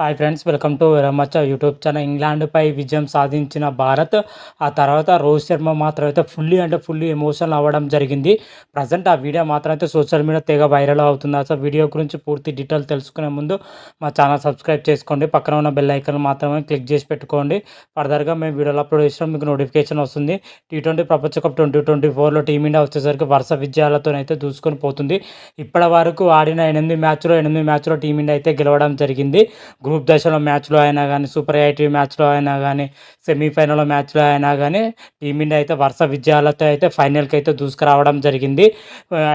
Hi friends welcome to విరమచ్చ YouTube channel ఇంగ్లాండ్పై విజయం సాధించిన భారత్ ఆ తర్వాత రోహిత్ శర్మ మాత్రం అయితే ఫుల్లీ అంటే ఫుల్లీ ఎమోషనల్ అవ్వడం జరిగింది. ప్రజెంట్ ఆ వీడియో మాత్రం అయితే సోషల్ మీడియా తెగ వైరల్ అవుతుంది. అసలు వీడియో గురించి పూర్తి డీటెయిల్ తెలుసుకునే ముందు మా ఛానల్ సబ్స్క్రైబ్ చేసుకోండి. పక్కన ఉన్న బెల్ ఐకన్ మాత్రమే క్లిక్ చేసి పెట్టుకోండి. ఫర్దర్గా మేము వీడియోలు అప్లోడ్ చేసినా మీకు నోటిఫికేషన్ వస్తుంది. టీ ట్వంటీ ప్రపంచ కప్ ట్వంటీ ట్వంటీ ఫోర్లో టీమిండియా వచ్చేసరికి వరుస విజయాలతోనైతే దూసుకొని పోతుంది. ఇప్పటి వరకు ఆడిన ఎనిమిది మ్యాచ్లో ఎనిమిది మ్యాచ్లో టీమిండియా అయితే గెలవడం జరిగింది. గ్రూప్ దశలో మ్యాచ్లో అయినా కానీ సూపర్ ఎయిటీ మ్యాచ్లో అయినా కానీ సెమీఫైనల్ మ్యాచ్లో అయినా కానీ టీమిండియా అయితే వరుస విజయాలతో అయితే ఫైనల్కి అయితే దూసుకురావడం జరిగింది.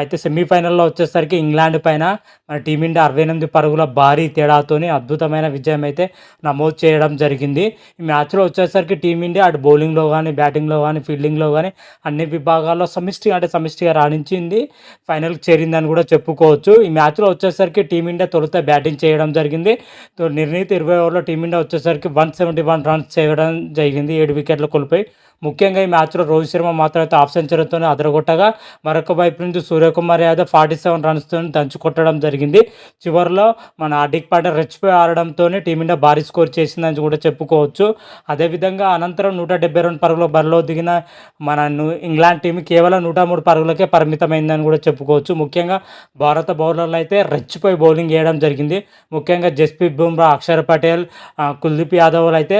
అయితే సెమీఫైనల్లో వచ్చేసరికి ఇంగ్లాండ్ పైన మన టీమిండియా అరవై ఎనిమిది పరుగుల భారీ తేడాతోని అద్భుతమైన విజయం అయితే నమోదు చేయడం జరిగింది. ఈ మ్యాచ్లో వచ్చేసరికి టీమిండియా అటు బౌలింగ్లో కానీ బ్యాటింగ్లో కానీ ఫీల్డింగ్లో కానీ అన్ని విభాగాల్లో సమిష్టి అంటే సమిష్టిగా రాణించింది. ఫైనల్కి చేరిందని కూడా చెప్పుకోవచ్చు. ఈ మ్యాచ్లో వచ్చేసరికి టీమిండియా తొలుత బ్యాటింగ్ చేయడం జరిగింది. నిర్ణీత ఇరవై ఓవర్లో టీమిండియా వచ్చేసరికి వన్ సెవెంటీ వన్ రన్స్ చేయడం జరిగింది. ఏడు వికెట్లు కోల్పోయి ముఖ్యంగా ఈ మ్యాచ్లో రోహిత్ శర్మ మాత్రం అయితే ఆఫ్ సెంచరీతో అదరగొట్టగా మరొక వైపు నుంచి సూర్యకుమార్ యాదవ్ ఫార్టీ సెవెన్ రన్స్తో దంచు కొట్టడం జరిగింది. చివరిలో మన అడిక్ పాట రెచ్చిపోయి ఆడడంతో టీమిండియా భారీ స్కోర్ చేసిందని కూడా చెప్పుకోవచ్చు. అదేవిధంగా అనంతరం నూట డెబ్బై రెండు పరుగుల బరిలో దిగిన మన ఇంగ్లాండ్ టీం కేవలం నూట మూడు పరుగులకే పరిమితమైందని కూడా చెప్పుకోవచ్చు. ముఖ్యంగా భారత బౌలర్లు అయితే రెచ్చిపోయి బౌలింగ్ వేయడం జరిగింది. ముఖ్యంగా జస్ప్రీత్ బుమ్రా అక్షర్ పటేల్ కుల్దీప్ యాదవ్ అయితే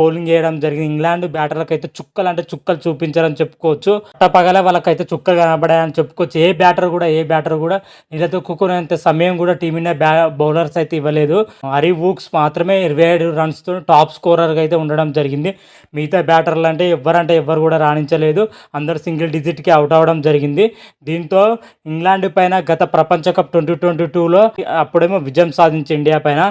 బౌలింగ్ చేయడం జరిగింది. ఇంగ్లాండ్ బ్యాటర్లకు అయితే చుక్కలు అంటే చుక్కలు చూపించారని చెప్పుకోవచ్చు. పగలే వాళ్ళకైతే చుక్కలు కనబడాయని చెప్పుకోవచ్చు. ఏ బ్యాటర్ కూడా ఏ బ్యాటర్ కూడా నిలదొక్కునేంత సమయం కూడా టీమిండియా బ్యా బౌలర్స్ అయితే ఇవ్వలేదు. హరి వూక్స్ మాత్రమే ఇరవై ఏడు రన్స్తో టాప్ స్కోరర్గా అయితే ఉండడం జరిగింది. మిగతా బ్యాటర్లు అంటే ఎవరంటే ఎవరు కూడా రాణించలేదు. అందరు సింగిల్ డిజిట్కి అవుట్ అవ్వడం జరిగింది. దీంతో ఇంగ్లాండ్ పైన గత ప్రపంచ కప్ ట్వంటీ ట్వంటీ టూలో అప్పుడేమో విజయం సాధించి ఇండియా పైన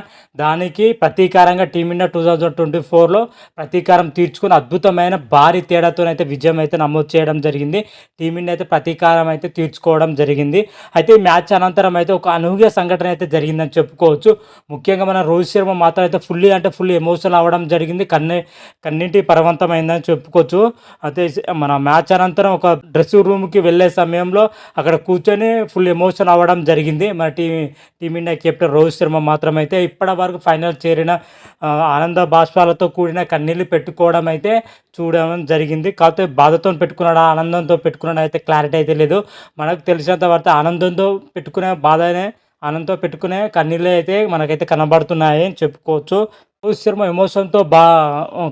దానికి ప్రతీకారంగా Team India two thousand twenty ఫోర్లో ప్రతీకారం తీర్చుకుని అద్భుతమైన భారీ తేడాతోనైతే విజయం అయితే నమోదు చేయడం జరిగింది. టీమిండియా అయితే ప్రతీకారం అయితే తీర్చుకోవడం జరిగింది. అయితే ఈ మ్యాచ్ అనంతరం అయితే ఒక అనూహ్య సంఘటన అయితే జరిగిందని చెప్పుకోవచ్చు. ముఖ్యంగా మన రోహిత్ శర్మ మాత్రం అయితే ఫుల్లీ అంటే ఫుల్ ఎమోషనల్ అవ్వడం జరిగింది. కన్నీ కన్నింటి పరవంతమైందని చెప్పుకోవచ్చు. అయితే మన మ్యాచ్ అనంతరం ఒక డ్రెస్సింగ్ రూమ్కి వెళ్ళే సమయంలో అక్కడ కూర్చొని ఫుల్ ఎమోషన్ అవ్వడం జరిగింది. మన T team India captain Rohit Sharma మాత్రం అయితే ఇప్పటి వరకు ఫైనల్ చేరిన ఆనంద బాష్పాలతో కూడిన కన్నీళ్ళు పెట్టుకోవడం అయితే చూడడం జరిగింది. కాకపోతే బాధతో పెట్టుకున్నాడా ఆనందంతో పెట్టుకున్నాడా అయితే క్లారిటీ అయితే లేదు. మనకు తెలిసినంత వరకు ఆనందంతో పెట్టుకునే బాధనే ఆనందంతో పెట్టుకునే కన్నీళ్ళే అయితే మనకైతే కనబడుతున్నాయి అని చెప్పుకోవచ్చు. రోహిత్ శర్మ ఎమోషన్తో బా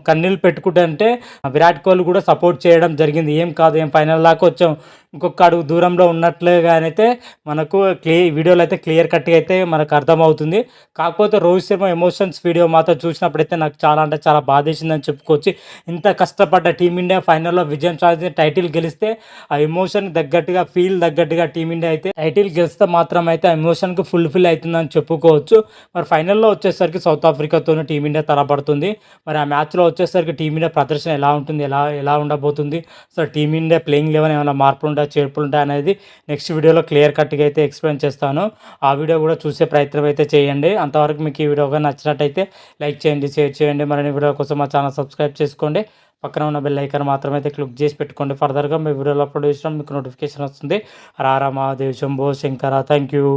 కన్నీళ్ళు పెట్టుకుంటే అంటే విరాట్ కోహ్లీ కూడా సపోర్ట్ చేయడం జరిగింది. ఏం కాదు ఏం ఫైనల్ దాకా వచ్చాం. ఇంకొక అడుగు దూరంలో ఉన్నట్లుగానైతే మనకు క్లియర్ వీడియోలో అయితే క్లియర్ కట్గా అయితే మనకు అర్థమవుతుంది. కాకపోతే రోహిత్ శర్మ ఎమోషన్స్ వీడియో మాత్రం చూసినప్పుడైతే నాకు చాలా అంటే చాలా బాధేసిందని చెప్పుకోవచ్చు. ఇంత కష్టపడ్డ టీమిండియా ఫైనల్లో విజయం సాధించి టైటిల్ గెలిస్తే ఆ ఎమోషన్ తగ్గట్టుగా ఫీల్ తగ్గట్టుగా టీమిండియా అయితే టైటిల్ గెలిస్తే మాత్రం అయితే ఆ ఎమోషన్కి ఫుల్ఫిల్ అవుతుందని చెప్పుకోవచ్చు. మరి ఫైనల్లో వచ్చేసరికి సౌత్ ఆఫ్రికాతోనే టీమిండియా తలపడుతుంది. మరి ఆ మ్యాచ్లో వచ్చేసరికి టీమిండియా ప్రదర్శన ఎలా ఉంటుంది ఎలా ఎలా ఉండబోతుంది? సో టీమిండియా ప్లేయింగ్ లెవెన్ ఏమైనా మార్పులు ఉంటాయి చేర్పులు ఉంటాయి అనేది నెక్స్ట్ వీడియోలో క్లియర్ కట్గా అయితే ఎక్స్ప్లెయిన్ చేస్తాను. ఆ వీడియో కూడా చూసే ప్రయత్నం అయితే చేయండి. అంతవరకు మీకు ఈ వీడియోగా నచ్చినట్టయితే లైక్ చేయండి షేర్ చేయండి. మరిన్ని వీడియో కోసం మా ఛానల్ సబ్స్క్రైబ్ చేసుకోండి. పక్కన ఉన్న బెల్ ఐకాన్ మాత్రమే అయితే క్లిక్ చేసి పెట్టుకోండి. ఫర్దర్గా మీ వీడియోలో అప్లోడ్ చేసినా మీకు నోటిఫికేషన్ వస్తుంది. రారా మహాదేవ్ శంభో శంకర. Thank you